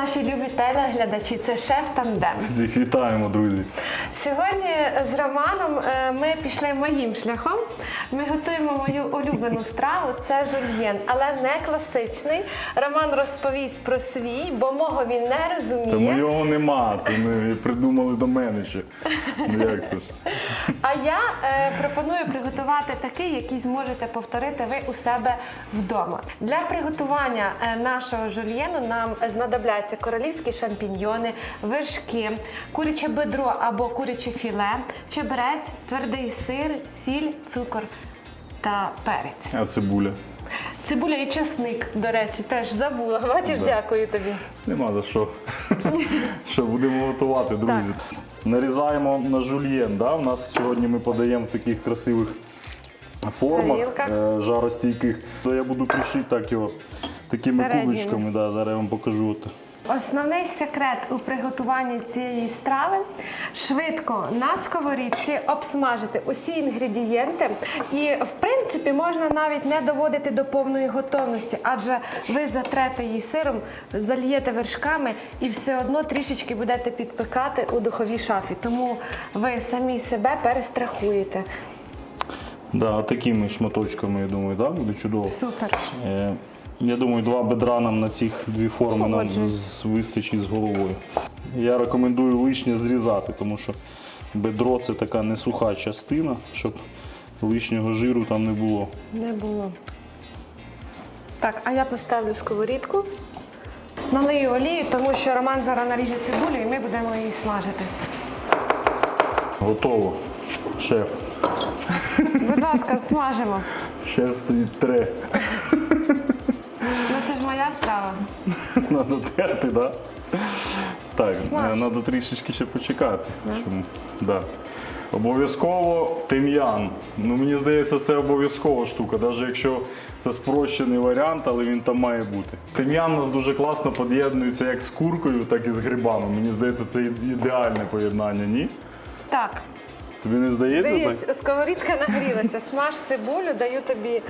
наші любі телеглядачі. Це шеф тандем. Всіх вітаємо, друзі. Сьогодні з Романом е, ми пішли моїм шляхом. Ми готуємо мою улюблену страву. Це жульєн, але не класичний. Роман розповість про свій, бо мого він не розуміє. його нема. Це ми придумали до мене ще. Ну як це? ж? А я е, пропоную приготувати такий, який зможете повторити ви у себе вдома. Для приготування е, нашого жульєну нам знадобляться королівські шампіньйони, вершки, куряче бедро або куряче філе, чебрець, твердий сир, сіль, цукор та перець. А цибуля. Цибуля і часник, до речі, теж забула. Бачиш, Да. дякую тобі. Нема за що. Що будемо готувати, друзі. Нарізаємо на жульєн. Да? У нас сьогодні ми подаємо в таких красивих формах, е, жаростійких. Я буду кришити так його такими Середніми. кубочками. Да, зараз я вам покажу. От. Основний секрет у приготуванні цієї страви швидко на сковорідці обсмажити усі інгредієнти. І в принципі можна навіть не доводити до повної готовності, адже ви затрете її сиром, зальєте вершками і все одно трішечки будете підпекати у духовій шафі. Тому ви самі себе перестрахуєте. Да, такими шматочками, я думаю, да, буде чудово. Супер. Е, Я думаю, два бедра нам на цих дві форми нам вистачить з головою. Я рекомендую лишнє зрізати, тому що бедро це така не суха частина, щоб лишнього жиру там не було. Не було. Так, а я поставлю сковорідку. Налию олію, тому що Роман зараз наріже цибулю і ми будемо її смажити. Готово. Шеф. Будь ласка, смажимо. Шеф стоїть тре. Моя страва. Надо терти, да? Так, Смаж. треба трішечки ще почекати. Чому? Да. Обов'язково тим'ян. Ну, мені здається, це обов'язкова штука, навіть якщо це спрощений варіант, але він там має бути. Тим'ян у нас дуже класно поєднується як з куркою, так і з грибами. Мені здається, це ідеальне поєднання, ні? Так, Тобі не здається так? дивіться, сковорідка нагрілася. Смаж цибулю, даю тобі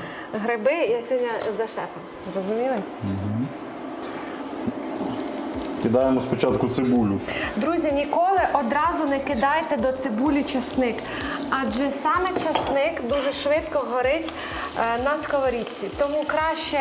гриби. Я сьогодні за шефом. Зрозуміли? Кидаємо спочатку цибулю. Друзі, ніколи одразу не кидайте до цибулі часник, адже саме часник дуже швидко горить е, на сковорідці. Тому краще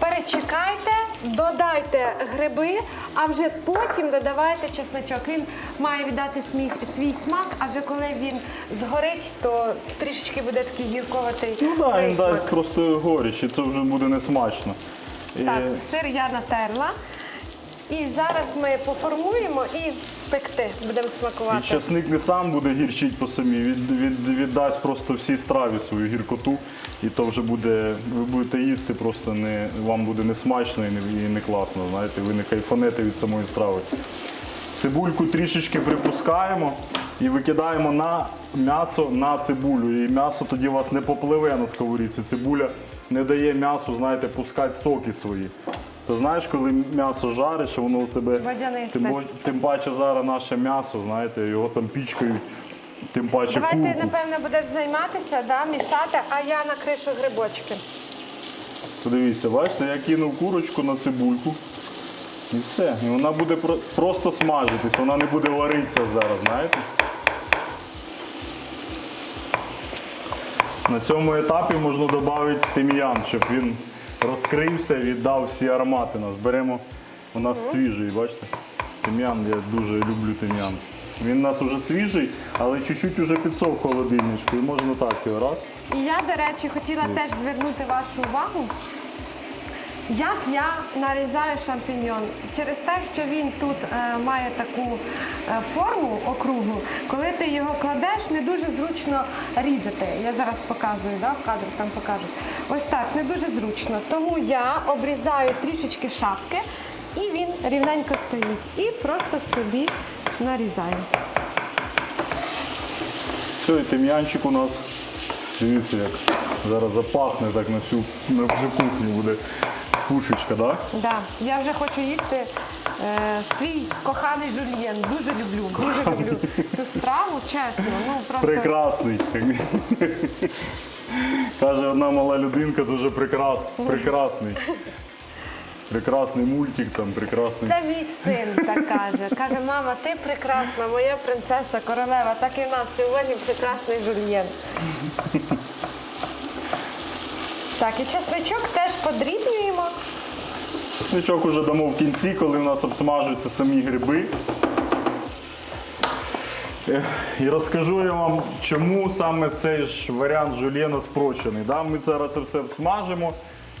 перечекайте, додайте гриби, а вже потім додавайте чесночок. Він має віддати свій, свій смак, а вже коли він згорить, то трішечки буде такий гірковатий Ну так, він присмак. дасть просто горіч, і це вже буде несмачно. І- Так, сир я натерла. І зараз ми поформуємо і пекти. Будемо І часник не сам буде гірчить по самі, від, від, віддасть просто всій страві свою гіркоту, і то вже буде, ви будете їсти, просто не, вам буде не смачно і не, і не класно, знаєте, ви не кайфанете від самої страви. Цибульку трішечки припускаємо і викидаємо на м'ясо на цибулю. І м'ясо тоді у вас не попливе на сковорідці. Цибуля не дає м'ясу, знаєте, пускати соки свої. То знаєш, коли м'ясо жарить, що воно у тебе Водянисте. тим, бо- тим паче зараз наше м'ясо, знаєте, його там пічкають, тим паче Давай ти, курку. напевно, будеш займатися, да, мішати, а я накришу грибочки. Подивіться, бачите, я кинув курочку на цибульку. І все. І вона буде про- просто смажитись, вона не буде варитися зараз, знаєте? На цьому етапі можна додати тим'ян, щоб він розкрився віддав всі аромати нас. Беремо у нас свіжий, бачите? Тим'ян, я дуже люблю тим'ян. Він у нас вже свіжий, але чуть-чуть вже підсох в холодильничку. І можна так його раз. І я, до речі, хотіла теж звернути вашу увагу, як я нарізаю шампіньйон. Через те, що він тут е, має таку е, форму округлу, коли ти його кладеш, не дуже зручно різати. Я зараз показую, да, в кадрі там покажу. Ось так, не дуже зручно. Тому я обрізаю трішечки шапки, і він рівненько стоїть. І просто собі нарізаю. Все, і тим'янчик у нас. Дивіться, як зараз запахне так на всю кухню буде пушечка, так? Да, я вже хочу їсти е, свій коханий жульєн. Дуже люблю, дуже люблю цю страву, чесно. Ну просто Прекрасний. Каже одна мала людинка, дуже прекрас, прекрасний. прекрасний мультик, там прекрасний. Це мій син так каже. Каже, мама, ти прекрасна, моя принцеса, королева. Так і в нас сьогодні прекрасний жульєн. Так, і чесничок теж подрібнюємо. Чесничок уже дамо в кінці, коли в нас обсмажуються самі гриби. І розкажу я вам, чому саме цей ж варіант жульєна спрощений. Да? Ми зараз це все обсмажимо,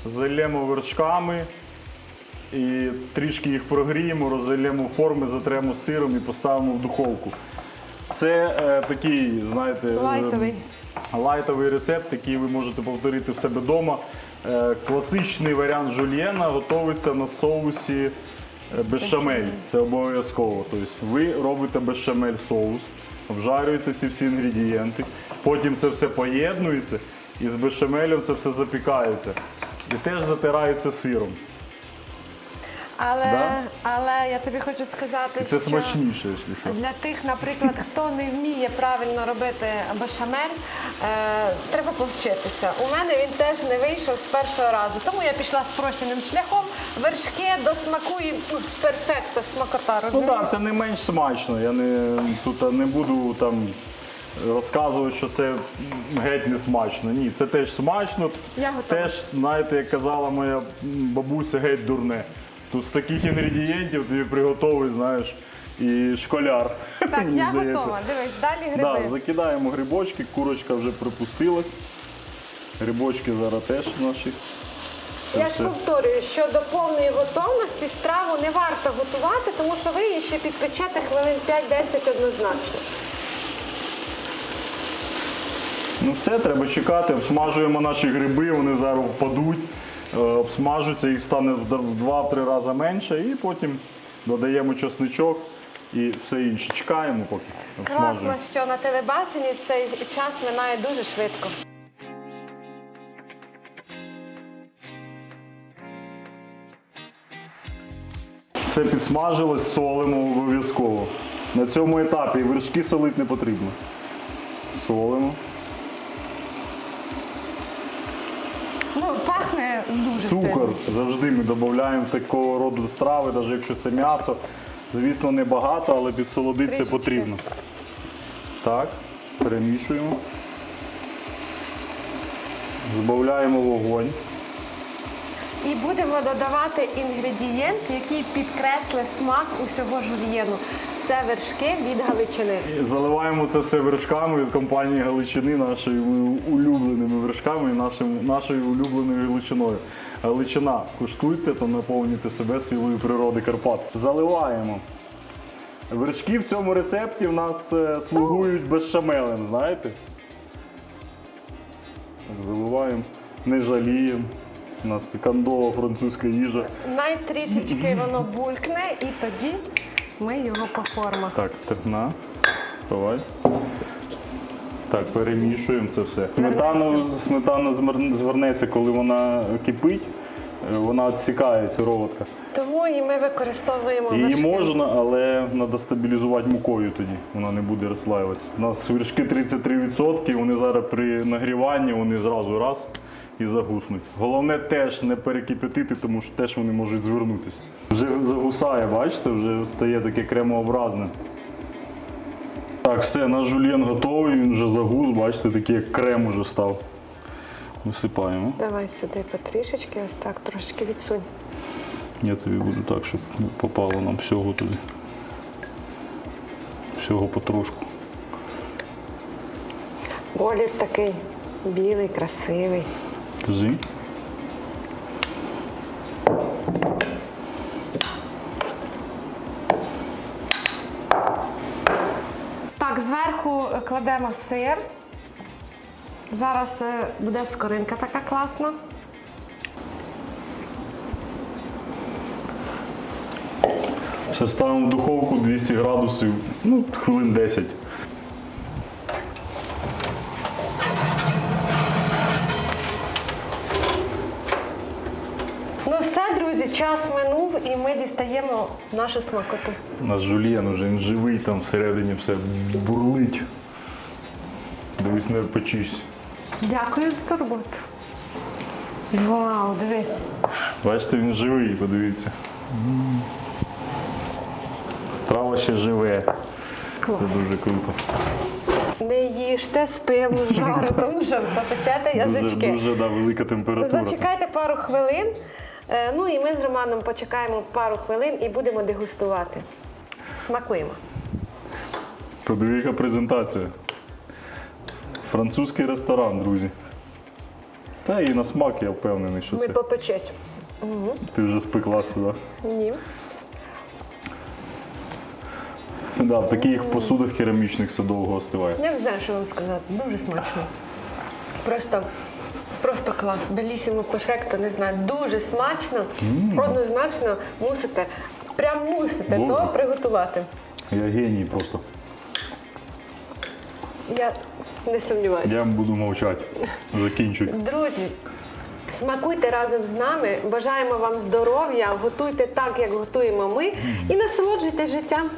зальємо вершками і трішки їх прогріємо, розальємо форми, затремо сиром і поставимо в духовку. Це е, такий, знаєте, Лайтовий. Лайтовий рецепт, який ви можете повторити в себе вдома. Е, Класичний варіант жульєна готується на соусі е, бешамель. Це обов'язково. Тобто ви робите бешамель соус, обжарюєте ці всі інгредієнти, потім це все поєднується і з бешамелем це все запікається. І теж затирається сиром. Але, Да? але я тобі хочу сказати, це що смачніше, якщо що. для тих, наприклад, хто не вміє правильно робити бешамель, е, треба повчитися. У мене він теж не вийшов з першого разу. Тому я пішла спрощеним шляхом. Вершки до смаку і м, перфекто, смакота, Ну розумієш? так, це не менш смачно. Я не тут не буду там розказувати, що це геть не смачно. Ні, це теж смачно. Я готова. Теж, знаєте, як казала моя бабуся, геть дурне. Тут з таких інгредієнтів тобі приготовий, знаєш, і школяр. Так, мені я здається. готова. Дивись, далі Да, гриби. закидаємо грибочки, курочка вже припустилась. Грибочки зараз теж наші. Я ж повторюю, що до повної готовності страву не варто готувати, тому що ви її ще підпечете хвилин 5-10 однозначно. Ну все, треба чекати. Обсмажуємо наші гриби, вони зараз впадуть, е, обсмажуться, їх стане в д- в два-три рази менше, і потім додаємо чесничок і все інше. Чекаємо поки. Обсмажуємо. Класно, що на телебаченні цей час минає дуже швидко. Все підсмажилось, солимо обов'язково. На цьому етапі вершки солити не потрібно. Солимо. Ну, пахне дуже Цукор сильно. завжди ми додаємо такого роду страви, навіть якщо це м'ясо. Звісно, не багато, але підсолодити це Трішечки. потрібно. Так, перемішуємо. Збавляємо вогонь. І будемо додавати інгредієнт, який підкреслить смак усього жульєну. Це вершки від Галичини. І заливаємо це все вершками від компанії Галичини, нашими улюбленими вершками і нашим, нашою улюбленою Галичиною. Галичина, куштуйте та наповнюйте себе силою природи Карпат. Заливаємо. Вершки в цьому рецепті в нас е, слугують безшамелем, знаєте? Заливаємо, не жаліємо. У нас кандова французька їжа. Най трішечки воно булькне, і тоді ми його по формах. Так, терна. Давай. Так, перемішуємо це все. Сметану, сметана звернеться, коли вона кипить, е, вона відсікає ця Тому і ми використовуємо Її вершки. можна, але треба стабілізувати мукою тоді. Вона не буде розслаюватися. У нас вершки 33%, вони зараз при нагріванні вони зразу раз і загуснуть. Головне теж не перекипятити, тому що теж вони можуть звернутися. Вже загусає, бачите, вже стає таке кремообразне. Так, все, наш жульєн готовий, він вже загус, бачите, такий як крем уже став. Висипаємо. Давай сюди потрішечки, ось так, трошечки відсунь. Я тобі буду так, щоб попало нам всього туди. Всього потрошку. Колір такий білий, красивий. Кажи. Так, зверху кладемо сир. Зараз е, буде скоринка така класна. Все ставимо в духовку 200 градусів, ну, хвилин 10. Ну все, друзі, час минув і ми дістаємо нашу смакоту. У нас жульєн уже він живий, там всередині все бурлить. Дивись, не печись. Дякую за турботу. Вау, дивись. Бачите, він живий, подивіться. Страва ще живе. Клас. Це дуже круто. Не їжте з пиву жару, тому що попечете Дуже, язички. дуже да, велика температура. Зачекайте пару хвилин. Е, Ну і ми з Романом почекаємо пару хвилин і будемо дегустувати. Смакуємо. Подиви, яка презентація. Французький ресторан, друзі. Та і на смак я впевнений, що Ми це. попечись. Ти вже спекла сюди. Ні. Да, в таких посудах керамічних все довго остиває. Я не знаю, що вам сказати. Дуже смачно. Просто, просто клас. Белісімо перфекто, не знаю. Дуже смачно. Однозначно мусите, прям мусите Добре. то приготувати. Я геній просто. Я не сумніваюся. Я буду мовчати. Закінчуй. Друзі, смакуйте разом з нами. Бажаємо вам здоров'я, готуйте так, як готуємо ми, і насолоджуйтесь життям.